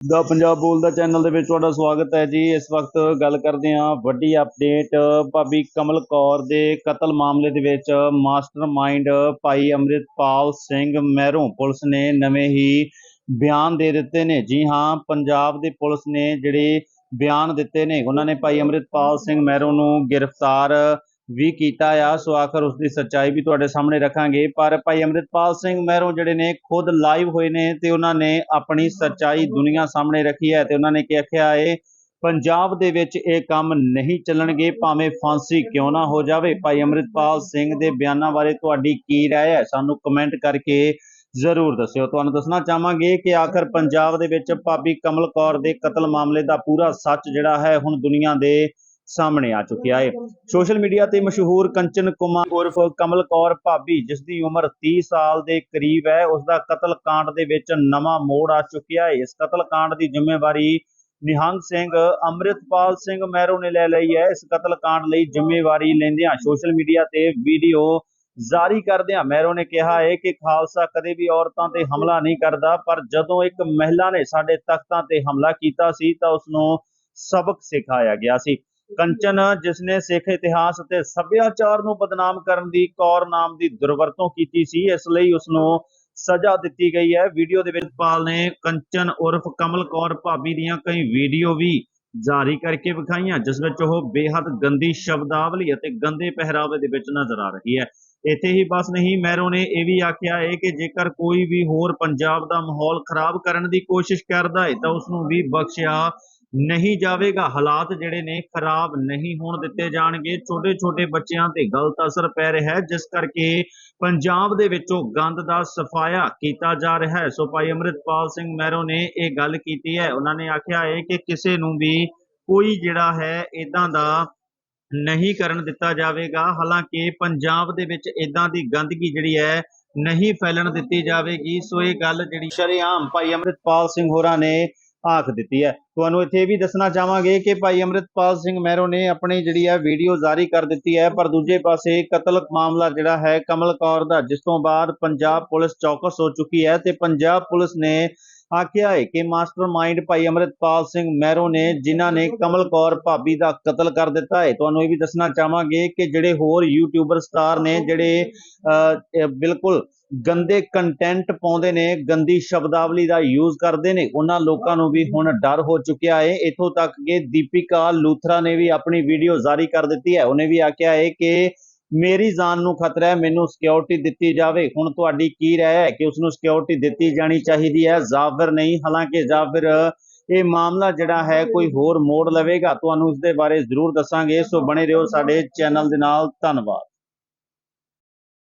ਦਾ ਪੰਜਾਬ ਬੋਲਦਾ ਚੈਨਲ ਦੇ ਵਿੱਚ ਤੁਹਾਡਾ ਸਵਾਗਤ ਹੈ ਜੀ। ਇਸ ਵਕਤ ਗੱਲ ਕਰਦੇ ਹਾਂ ਵੱਡੀ ਅਪਡੇਟ ਭਾਬੀ ਕਮਲ ਕੌਰ ਦੇ ਕਤਲ ਮਾਮਲੇ ਦੇ ਵਿੱਚ ਮਾਸਟਰਮਾਈਂਡ ਭਾਈ ਅੰਮ੍ਰਿਤਪਾਲ ਸਿੰਘ ਮਹਿਰੋਂ ਪੁਲਿਸ ਨੇ ਨਵੇਂ ਹੀ ਬਿਆਨ ਦੇ ਦਿੱਤੇ ਨੇ। ਜੀ ਹਾਂ, ਪੰਜਾਬ ਦੇ ਪੁਲਿਸ ਨੇ ਜਿਹੜੇ ਬਿਆਨ ਦਿੱਤੇ ਨੇ, ਉਹਨਾਂ ਨੇ ਭਾਈ ਅੰਮ੍ਰਿਤਪਾਲ ਸਿੰਘ ਮਹਿਰੋਂ ਨੂੰ ਗ੍ਰਿਫਤਾਰ ਵੀ ਕੀਤਾ ਆ ਸੋ ਆਖਰ ਉਸ ਦੀ ਸੱਚਾਈ ਵੀ ਤੁਹਾਡੇ ਸਾਹਮਣੇ ਰੱਖਾਂਗੇ ਪਰ ਭਾਈ ਅੰਮ੍ਰਿਤਪਾਲ ਸਿੰਘ ਮਹਿਰੋਂ ਜਿਹੜੇ ਨੇ ਖੁਦ ਲਾਈਵ ਹੋਏ ਨੇ ਤੇ ਉਹਨਾਂ ਨੇ ਆਪਣੀ ਸੱਚਾਈ ਦੁਨੀਆ ਸਾਹਮਣੇ ਰੱਖੀ ਹੈ ਤੇ ਉਹਨਾਂ ਨੇ ਕਿਹਾ ਹੈ ਪੰਜਾਬ ਦੇ ਵਿੱਚ ਇਹ ਕੰਮ ਨਹੀਂ ਚੱਲਣਗੇ ਭਾਵੇਂ ਫਾਂਸੀ ਕਿਉਂ ਨਾ ਹੋ ਜਾਵੇ ਭਾਈ ਅੰਮ੍ਰਿਤਪਾਲ ਸਿੰਘ ਦੇ ਬਿਆਨਾਂ ਬਾਰੇ ਤੁਹਾਡੀ ਕੀ رائے ਹੈ ਸਾਨੂੰ ਕਮੈਂਟ ਕਰਕੇ ਜ਼ਰੂਰ ਦੱਸਿਓ ਤੁਹਾਨੂੰ ਦੱਸਣਾ ਚਾਹਾਂਗੇ ਕਿ ਆਖਰ ਪੰਜਾਬ ਦੇ ਵਿੱਚ ਭਾਬੀ ਕਮਲ ਕੌਰ ਦੇ ਕਤਲ ਮਾਮਲੇ ਦਾ ਪੂਰਾ ਸੱਚ ਜਿਹੜਾ ਹੈ ਹੁਣ ਦੁਨੀਆ ਦੇ ਸਾਹਮਣੇ ਆ ਚੁੱਕਿਆ ਹੈ। ਸੋਸ਼ਲ ਮੀਡੀਆ ਤੇ ਮਸ਼ਹੂਰ ਕੰਚਨ ਕੁਮਾਰ ਉਰਫ ਕਮਲ ਕੌਰ ਭਾਬੀ ਜਿਸ ਦੀ ਉਮਰ 30 ਸਾਲ ਦੇ ਕਰੀਬ ਹੈ ਉਸ ਦਾ ਕਤਲ ਕਾਂਡ ਦੇ ਵਿੱਚ ਨਵਾਂ ਮੋੜ ਆ ਚੁੱਕਿਆ ਹੈ। ਇਸ ਕਤਲ ਕਾਂਡ ਦੀ ਜ਼ਿੰਮੇਵਾਰੀ ਨਿਹੰਗ ਸਿੰਘ ਅੰਮ੍ਰਿਤਪਾਲ ਸਿੰਘ ਮਹਿਰੋ ਨੇ ਲੈ ਲਈ ਹੈ। ਇਸ ਕਤਲ ਕਾਂਡ ਲਈ ਜ਼ਿੰਮੇਵਾਰੀ ਲੈਂਦਿਆਂ ਸੋਸ਼ਲ ਮੀਡੀਆ ਤੇ ਵੀਡੀਓ ਜਾਰੀ ਕਰਦਿਆਂ ਮਹਿਰੋ ਨੇ ਕਿਹਾ ਹੈ ਕਿ ਖਾਲਸਾ ਕਦੇ ਵੀ ਔਰਤਾਂ ਤੇ ਹਮਲਾ ਨਹੀਂ ਕਰਦਾ, ਪਰ ਜਦੋਂ ਇੱਕ ਮਹਿਲਾ ਨੇ ਸਾਡੇ ਤਖਤਾਂ ਤੇ ਹਮਲਾ ਕੀਤਾ ਸੀ ਤਾਂ ਉਸ ਨੂੰ ਸਬਕ ਸਿਖਾਇਆ ਗਿਆ ਸੀ। ਕੰਚਨ ਜਿਸ ਨੇ ਸਿੱਖ ਇਤਿਹਾਸ ਅਤੇ ਸੱਭਿਆਚਾਰ ਨੂੰ ਬਦਨਾਮ ਕਰਨ ਦੀ ਕੌਰ ਨਾਮ ਦੀ ਦੁਰਵਰਤੋਂ ਕੀਤੀ ਸੀ, ਇਸ ਲਈ ਉਸ ਨੂੰ ਸਜ਼ਾ ਦਿੱਤੀ ਗਈ ਹੈ। ਵੀਡੀਓ ਦੇ ਵਿੱਚ ਪਾਲ ਨੇ ਕੰਚਨ ਉਰਫ ਕਮਲ ਕੌਰ ਭਾਬੀ ਦੀਆਂ ਕਈ ਵੀਡੀਓ ਵੀ ਜਾਰੀ ਕਰਕੇ ਵਿਖਾਈਆਂ, ਜਿਸ ਵਿੱਚ ਉਹ ਬੇਹੱਦ ਗੰਦੀ ਸ਼ਬਦਾਵਲੀ ਅਤੇ ਗੰਦੇ ਪਹਿਰਾਵੇ ਦੇ ਵਿੱਚ ਨਜ਼ਰ ਆ ਰਹੀ ਹੈ। ਇੱਥੇ ਹੀ ਬਸ ਨਹੀਂ ਮੈਰੋ ਨੇ ਇਹ ਵੀ ਆਖਿਆ ਹੈ ਕਿ ਜੇਕਰ ਕੋਈ ਵੀ ਹੋਰ ਪੰਜਾਬ ਦਾ ਮਾਹੌਲ ਖਰਾਬ ਕਰਨ ਦੀ ਕੋਸ਼ਿਸ਼ ਕਰਦਾ ਹੈ, ਤਾਂ ਉਸ ਨੂੰ ਵੀ ਬਖਸ਼ਿਆ ਨਹੀਂ ਜਾਵੇਗਾ। ਹਾਲਾਤ ਜਿਹੜੇ ਨੇ ਖਰਾਬ ਨਹੀਂ ਹੋਣ ਦਿੱਤੇ ਜਾਣਗੇ। ਛੋਟੇ ਛੋਟੇ ਬੱਚਿਆਂ ਤੇ ਗਲਤ ਅਸਰ ਪੈ ਰਿਹਾ ਹੈ। ਜਿਸ ਕਰਕੇ ਪੰਜਾਬ ਦੇ ਵਿੱਚੋਂ ਗੰਦ ਦਾ ਸਫਾਇਆ ਕੀਤਾ ਜਾ ਰਿਹਾ ਹੈ। ਸੋ ਭਾਈ ਅੰਮ੍ਰਿਤਪਾਲ ਸਿੰਘ ਮਹਿਰੋ ਨੇ ਇਹ ਗੱਲ ਕੀਤੀ ਹੈ। ਉਹਨਾਂ ਨੇ ਆਖਿਆ ਹੈ ਕਿ ਕਿਸੇ ਨੂੰ ਵੀ ਕੋਈ ਜਿਹੜਾ ਹੈ ਇਦਾਂ ਦਾ ਨਹੀਂ ਕਰਨ ਦਿੱਤਾ ਜਾਵੇਗਾ। ਹਾਲਾਂਕਿ ਪੰਜਾਬ ਦੇ ਵਿੱਚ ਇਦਾਂ ਦੀ ਗੰਦਗੀ ਜਿਹੜੀ ਹੈ ਨਹੀਂ ਫੈਲਣ ਦਿੱਤੀ ਜਾਵੇਗੀ। ਸੋ ਇਹ ਗੱਲ ਜਿਹੜੀ ਸ਼ਰੇਆਮ ਭਾਈ ਅੰਮ੍ਰਿਤਪਾਲ ਸਿੰਘ ਹੋਰਾਂ ਨੇ ਆਖ ਦਿੱਤੀ ਹੈ। ਤੁਹਾਨੂੰ ਇੱਥੇ ਇਹ ਵੀ ਦੱਸਣਾ ਚਾਹਾਂਗੇ ਕਿ ਭਾਈ ਅੰਮ੍ਰਿਤਪਾਲ ਸਿੰਘ ਮਹਿਰੋ ਨੇ ਆਪਣੀ ਜਿਹੜੀ ਹੈ ਵੀਡੀਓ ਜਾਰੀ ਕਰ ਦਿੱਤੀ ਹੈ, ਪਰ ਦੂਜੇ ਪਾਸੇ ਕਤਲ ਮਾਮਲਾ ਜਿਹੜਾ ਹੈ, ਕਮਲ ਕੌਰ ਦਾ, ਜਿਸ ਤੋਂ ਬਾਅਦ ਪੰਜਾਬ ਪੁਲਿਸ ਚੌਕਸ ਹੋ ਚੁੱਕੀ ਹੈ ਤੇ ਪੰਜਾਬ ਪੁਲਿਸ ਨੇ ਆਖਿਆ ਹੈ ਕਿ ਮਾਸਟਰਮਾਈਂਡ ਭਾਈ ਅੰਮ੍ਰਿਤਪਾਲ ਸਿੰਘ ਮਹਿਰੋ ਨੇ, ਜਿਨ੍ਹਾਂ ਨੇ ਕਮਲ ਕੌਰ ਭਾਬੀ ਦਾ ਕਤਲ ਕਰ ਦਿੱਤਾ ਹੈ। ਤੁਹਾਨੂੰ ਇਹ ਵੀ ਦੱਸਣਾ ਚਾਹਾਂਗੇ ਕਿ ਜਿਹੜੇ ਹੋਰ ਯੂਟਿਊਬਰ ਸਟਾਰ ਨੇ, ਜਿਹੜੇ ਬਿਲਕੁਲ ਗੰਦੇ ਕੰਟੈਂਟ ਪਾਉਂਦੇ ਨੇ, ਗੰਦੀ ਸ਼ਬਦਾਵਲੀ ਦਾ ਯੂਜ਼ ਕਰਦੇ ਨੇ, ਉਹਨਾਂ ਲੋਕਾਂ ਨੂੰ ਵੀ ਹੁਣ ਡਰ ਹੋ ਚੁੱਕਿਆ ਹੈ। ਇਥੋਂ ਤੱਕ ਕਿ ਦੀਪਿਕਾ ਲੂਥਰਾ ਨੇ ਵੀ ਆਪਣੀ ਵੀਡੀਓ ਜਾਰੀ ਕਰ ਦਿੱਤੀ ਹੈ। ਉਹਨੇ ਵੀ ਆਖਿਆ ਹੈ ਕਿ ਮੇਰੀ ਜਾਨ ਨੂੰ ਖਤਰਾ ਹੈ, ਮੈਨੂੰ ਸਿਕਿਉਰਿਟੀ ਦਿੱਤੀ ਜਾਵੇ। ਹੁਣ ਤੁਹਾਡੀ ਕੀ ਰਾਏ ਹੈ ਕਿ ਉਸ ਨੂੰ ਸਿਕਿਉਰਿਟੀ ਦਿੱਤੀ ਜਾਣੀ ਚਾਹੀਦੀ ਹੈ? ਜਾਫਰ ਨਹੀਂ, ਹਾਲਾਂਕਿ ਜਾਫਰ ਇਹ ਮਾਮਲਾ ਜਿਹੜਾ ਹੈ, ਕੋਈ ਹੋਰ ਮੋੜ ਲਵੇਗਾ। ਤੁਹਾਨੂੰ ਇਸ ਦੇ ਬਾਰੇ ਜ਼ਰੂਰ ਦੱਸਾਂਗੇ। ਸੋ ਬਣੇ ਰਹੋ ਸਾਡੇ ਚੈਨਲ ਦੇ ਨਾਲ। ਧੰਨਵਾਦ।